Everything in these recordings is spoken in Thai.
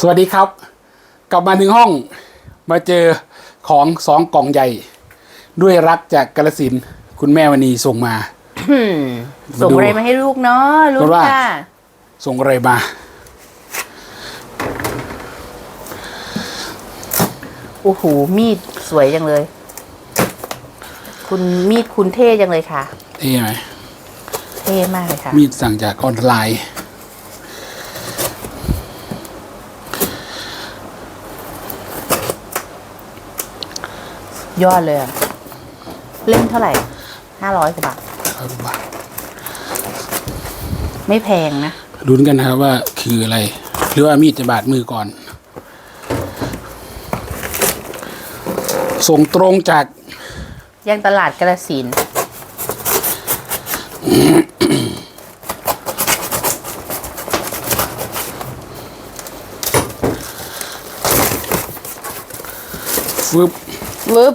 สวัสดีครับ กลับมาถึงห้องมาเจอของสองกล่องใหญ่ ด้วยรักจากกาลสินธุ์คุณแม่วณีส่งมาอืมส่งอะไรมาให้ลูกเนาะลูเพกราะว่าค่ะส่งอะไรมา โอ้โห มีดสวยจังเลย คุณมีดคุณเท่จังเลยค่ะ เท่ไหม เท่มากเลยค่ะ มีดสั่งจากออนไลน์ ยอดเลยอะเล่มเท่าไหร่ห้าร้อยกว่าบาทครับบาทไม่แพงนะลุ้นกันนะครับว่าคืออะไร หรือว่ามีดจะบาดมือก่อน ส่งตรงจากยังตลาดกระสินธุ์ฟึบ วึบ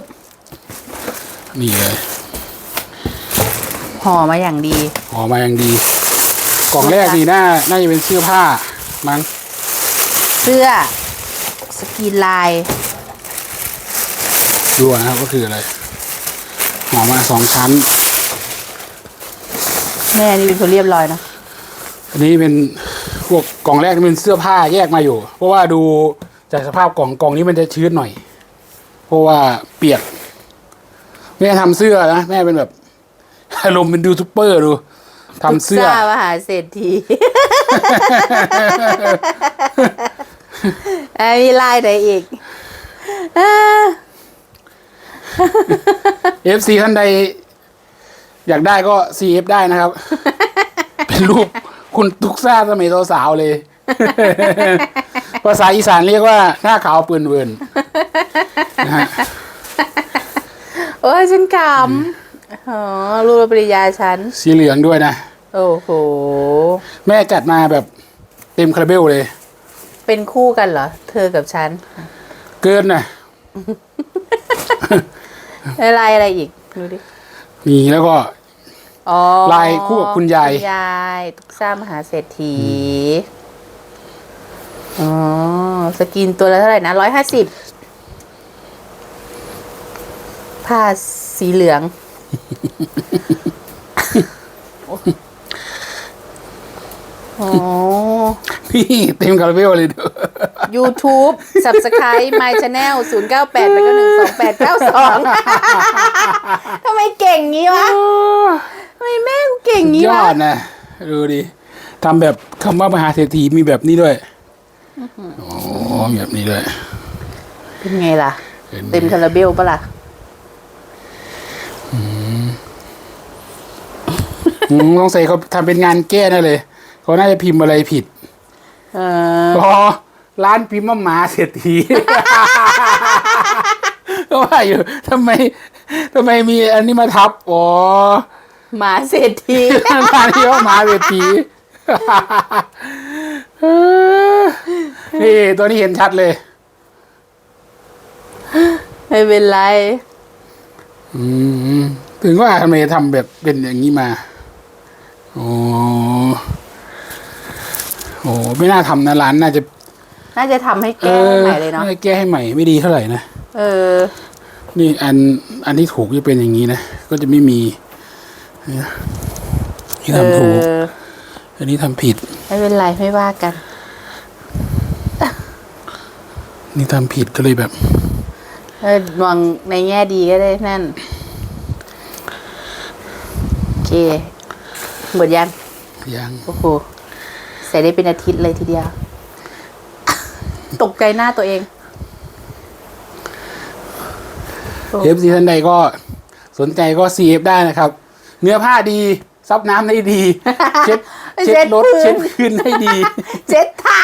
นี่เลยห่อมาอย่างดีห่อมาอย่างดี กล่องแรกนี่น่าน่าจะเป็นเสื้อผ้ามั้งเสื้อสกรีนลายดูนะครับก็คืออะไรห่อมาสองชั้น แม่นี่เป็นคนเรียบร้อยเนอะอันนี้เป็นพวกกล่องแรกนี่เป็นเสื้อผ้าแยกมาอยู่ เพราะว่าดูจากสภาพกล่องกล่องนี้มันจะชื้นหน่อยเพ ราะว่าเปียกแม่ทำเสื้อนะแม่เป็นแบบอารมณ์เป็นดูทูปเปอร์ดูทำเสื้อทุกซ่ามหาเศรษฐีไอ้มีลายไหนอีกอ่าเอฟซีท่านใด อยากได้ก็ CF ได้นะครับ เป็นรูปคุณทุกซ่าสมัยสาวๆเลย ภาษาอีสานเรียกว่า หน้าขาวปืนเวินนะฮะ โอ้ยฉันขำอ๋อรูปรับปริญญาฉัน สีเหลืองด้วยนะ โอ้โห แม่จัดมาแบบเต็มคาราเบลเลย เป็นคู่กันเหรอ เธอกับฉัน เกินนะแล้วลายอะไรอีก ดูดินี่แล้วก็อ๋อลายคู่กับคุณยาย คุณยายตุกซ่ามหาเศรษฐี อ๋อ สกินตัวละเท่าไหร่นะร้อยห้าสิบ ผ้าสีเหลืองอ๋อนี่เต็มคาราเบลเลยดู YouTube Subscribe My Channel 0 9 8 8 9 1 2 8 9 2 ทำไมเก่งงี้วะทำไมแม่กูเก่งงี้ยวะอดนะ ดูดิทำแบบคำว่ามหาเศรษฐีมีแบบนี้ด้วยโอ้มีแบบนี้ด้วย เป็นไงล่ะเห็นไหมเต็มคาราเบลปะล่ะ อืมต้องใส่เขาทำเป็นงานแก้แน่เลย เขาน่าจะพิมพ์อะไรผิดเอออ๋อร้านพิมพ์ว่าหมาเศรษฐี ก็ว่าอยู่ทำไมทำไมมีอันนี้มาทับ อ๋อหมาเศรษฐีร้านที่ว่าหมาเศรษฐีนี่ตัวนี้เห็นชัดเลย ไม่เป็นไร อืม ถึงว่าทำไมทำแบบเป็นอย่างนี้มาโอ้โหไม่น่าทำนะร้านน่าจะ น่าจะทำให้เอแก้อใหม่เลยเนาะน่าจะแก้ให้ใหม่ไม่ดีเท่าไหร่นะเออ นี่อันอันที่ถูกจะเป็นอย่างนี้นะก็จะไม่มีเนี่ยนี่เอทำถูกออันนี้ทำผิด ไม่เป็นไรไม่ว่ากัน นี่ทำผิดก็เลยแบบ เออมองในแง่ดีก็ได้นั่นโอ เคหมดยังยังโอ้โหใส่ได้เป็นอาทิตย์เลยทีเดียว ตกใจหน้าตัวเองเอฟซีท่านใดก็สนใจก็ CF ได้นะครับ เนื้อผ้าดี ซับน้ำได้ดี เช็ดเช็เช็ดดรถพื้นเช็ดพื้นได้ดีเจ็ดเท้า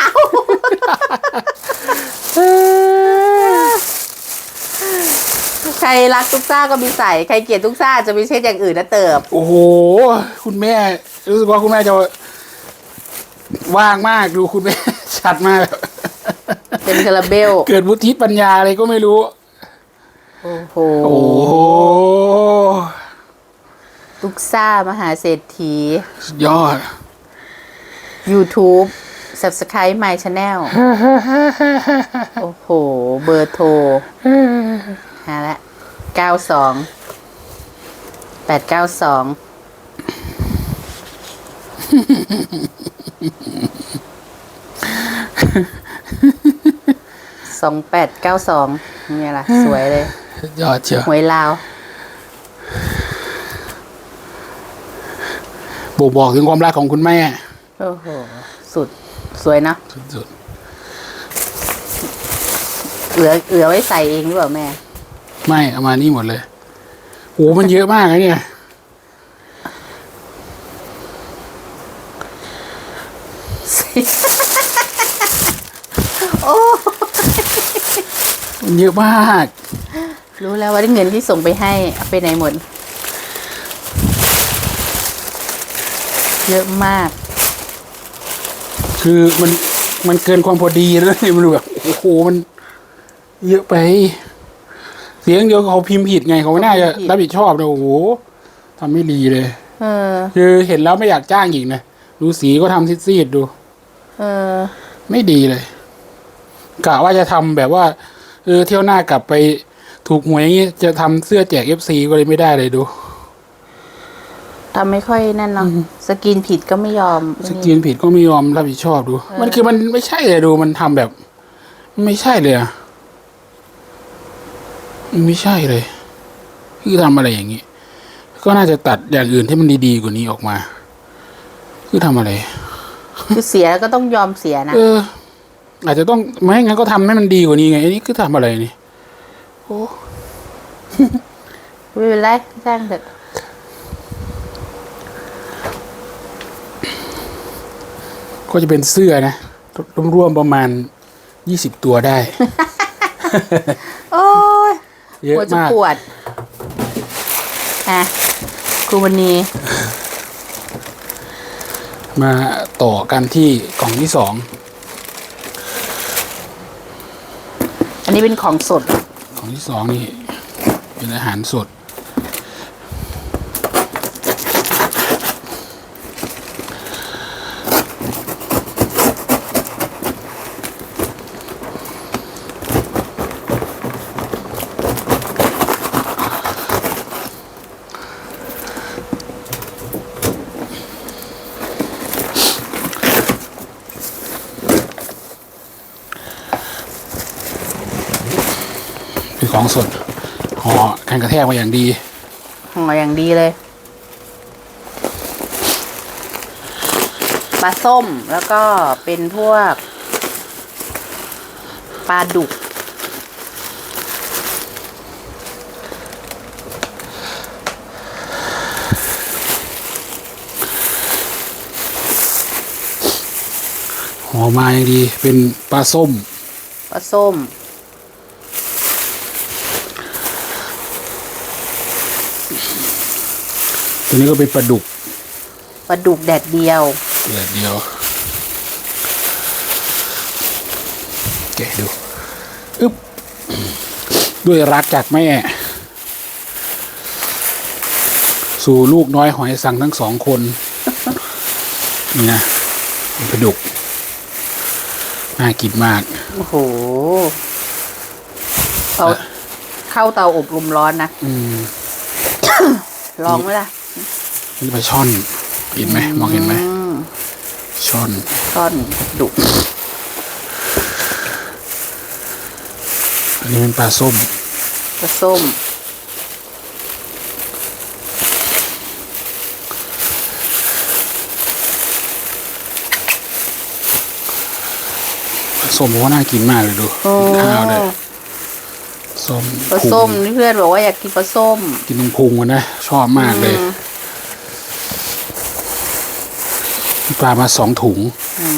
ใครรักตุ๊กซ่าก็มีใส่ใครเกลียดตุ๊กซ่าจะมีเช่นอย่างอื่นนะเติบ โอ้โห คุณแม่ รู้สึกว่าคุณแม่จะว่างมากดูคุณแม่ ชัดมากเป็นคาราเบล เกิดวุฒิปัญญาอะไรก็ไม่รู้ โอ้โห โอ้โหตุ๊กซ่ามหาเศรษฐี สุดยอด YouTube subscribe my channel โอ้โห เบอร์โทรหาละเก้าสองแปดเก้าสองสองแปดเก้าสองนี่ล่ะสวยเลย ยอดเชียวหวยลาวบ่งบอกถึงความรักของคุณแม่ โอ้โห สุดสวยเนอะสุดเหลือเหลือไว้ใส่เองหรือเปล่าแม่ๆไม่เอามานี่หมดเลยโอ้มันเยอะมากนะเนี่ย โอ้มันเยอะมาก รู้แล้วว่าเงินที่ส่งไปให้เอาไปไหนหมด เยอะมาก คือมันมันเกินความพอดีแล้วเนี่ยมันแบบโอ้โหมัน เยอะไป เสียงเดียวเขาพิมพ์ผิดไงเขาไม่น่าจะพิมพ์ผิดรับผิดชอบนะโอ้โหทำไม่ดีเลยเออคือเห็นแล้วไม่อยากจ้างอีกนะดูสีก็ทำซีดๆดู เออ ไม่ดีเลยกะว่าจะทำแบบว่า เออเที่ยวหน้ากลับไปถูกหวยอย่างงี้จะทำเสื้อแจกเอฟซีก็เลยไม่ได้เลยดู ทำไม่ค่อยนั่นเนาะสกินผิดก็ไม่ยอมสกินผิดก็ไม่ยอมรับผิดชอบดู มันคือมันไม่ใช่เลยดูมันทำแบบ ไม่ใช่เลยอะมันไม่ใช่เลยคือทำอะไรอย่างนี้ก็น่าจะตัดอย่างอื่นที่มันดีๆกว่านี้ออกมา คือทำอะไรคือเสียก็ต้องยอมเสียนะเออ อาจจะต้องไม่งั้นก็ทำให้มันดีกว่านี้ไงอันนี้คือทำอะไรนี่โอ้ไม่เป็นไรจ้างเถอะ ก็จะเป็นเสื้อนะรวมๆประมาณยี่สิบตัวได้ โอ้ยเยอะปวดจะมาก ปวดอะครูวันนี้ มาต่อกันที่กล่องที่สองอันนี้เป็นของสด กล่องที่สองนี่ เป็นอาหารสด องสดห่อกันกระแทกมาอย่างดีห่ออย่างดีเลยปลาส้มแล้วก็เป็นพวกปลาดุก ห่อมาอย่างดีเป็นปลาส้ม ปลาส้ม ตัวนี้ก็เป็นปลาดุกปลาดุกแดดเดียวเดี๋ยวเดียวแกะดูอึ๊บด้วยรักจากแม่ สู่ลูกน้อยหอยสังทั้งสองคนนี่นะเป็นปลาดุกน่ากินมาก โอ้โหเอาเข้าเตาอบลมร้อนนะ อืม ลองไหมล่ะ นี่ปลาช่อนเห็นไหมมองเห็นไหมอืมช่อนก้อนดุอันนี้เป็นปลาส้มปลาส้มปลาส้มผมว่าน่ากินมากเลยดูโอ้กินข้าวเลยส้มปลาพุงส้มนี่เพื่อนบอกว่าอยากกินปลาส้ม กินตรงพุงมันนะชอบมากเลย อืม ปลามาสองถุงอื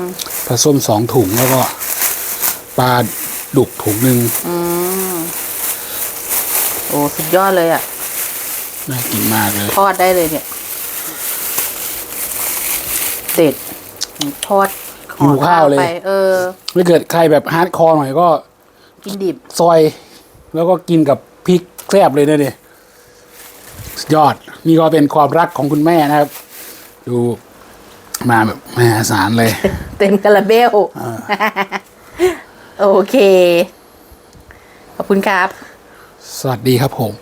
มปลาส้มสองถุงแล้วก็ปลาดุกถุงหนึ่งอืมโอ้สุดยอดเลยอะ น่ากินมากเลยทอดได้เลยเนี่ยเด็ดทอดห่อหิวข้าวเลยไปเออถ้าเกิดใครแบบฮาร์ดคอร์หน่อยก็ กินดิบซอย แล้วก็กินกับพริกแซ่บเลยนะเนี่ยสุดยอดนี่ก็เป็นความรักของคุณแม่นะครับ ดู มาแบบมหาศาลเลย เต็มคาราเบลโอเค ขอบคุณครับ สวัสดีครับผม